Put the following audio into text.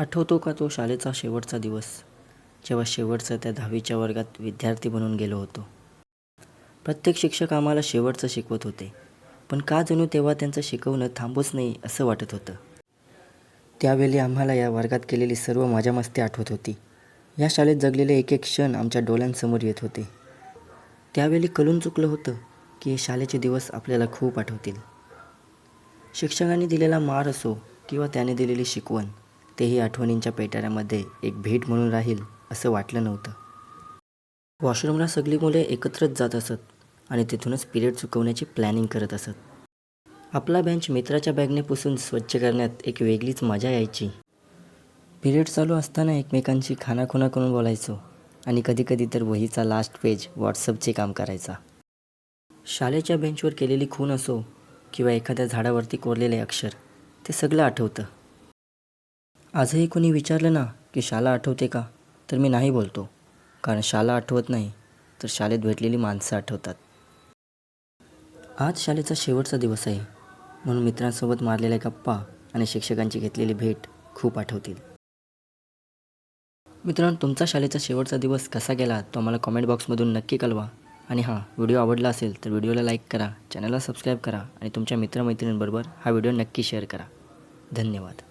आठवतो का तो शाळेचा शेवटचा दिवस? जेव्हा शेवटचं त्या दहावीच्या वर्गात विद्यार्थी बनून गेलो होतो. प्रत्येक शिक्षक आम्हाला शेवटचं शिकवत होते. पण का जणू तेव्हा त्यांचं शिकवणं थांबूच नाही असं वाटत होतं. त्यावेळी आम्हाला या वर्गात केलेली सर्व मजा मस्ती आठवत होती. या शाळेत जगलेले एक एक क्षण आमच्या डोळ्यांसमोर येत होते. त्यावेळी कलून चुकलं होतं की हे शाळेचे दिवस आपल्याला खूप आठवतील. शिक्षकांनी दिलेला मार असो किंवा त्याने दिलेली शिकवण तेही आठवणींच्या पेटाऱ्यामध्ये एक भेट म्हणून राहील असं वाटलं नव्हतं. वॉशरूमला सगळी मुले एकत्रच जात असत आणि तिथूनच पिरियड चुकवण्याची प्लॅनिंग करत असत. आपला बेंच मित्राच्या बॅगने पुसून स्वच्छ करण्यात एक वेगळीच मजा यायची. पिरियड चालू असताना एकमेकांशी खानाखुणा करून बोलायचो आणि कधीकधी तर वहीचा लास्ट पेज व्हॉट्सअपचे काम करायचा. शाळेच्या बेंचवर केलेली खून असो किंवा एखाद्या झाडावरती कोरलेले अक्षर ते सगळं आठवतं. आजही कोणी विचारलं ना की शाळा आठवते का तर मी नाही बोलतो. कारण शाळा आठवत नाही तर शाळेत भेटलेली माणसं आठवतात. आज शाळेचा शेवटचा दिवस आहे. म्हणून मित्रांसोबत मारलेल्या गप्पा आणि शिक्षकांची घेतलेली भेट खूप आठवतील. मित्रांनो तुमचा शाळेचा शेवटचा दिवस कसा गेला तो आम्हाला कॉमेंट बॉक्समधून नक्की कळवा. आणि हां व्हिडिओ आवडला असेल तर व्हिडिओला लाईक करा चॅनलला सबस्क्राईब करा आणि तुमच्या मित्रमैत्रिणींबरोबर हा व्हिडिओ नक्की शेअर करा. धन्यवाद.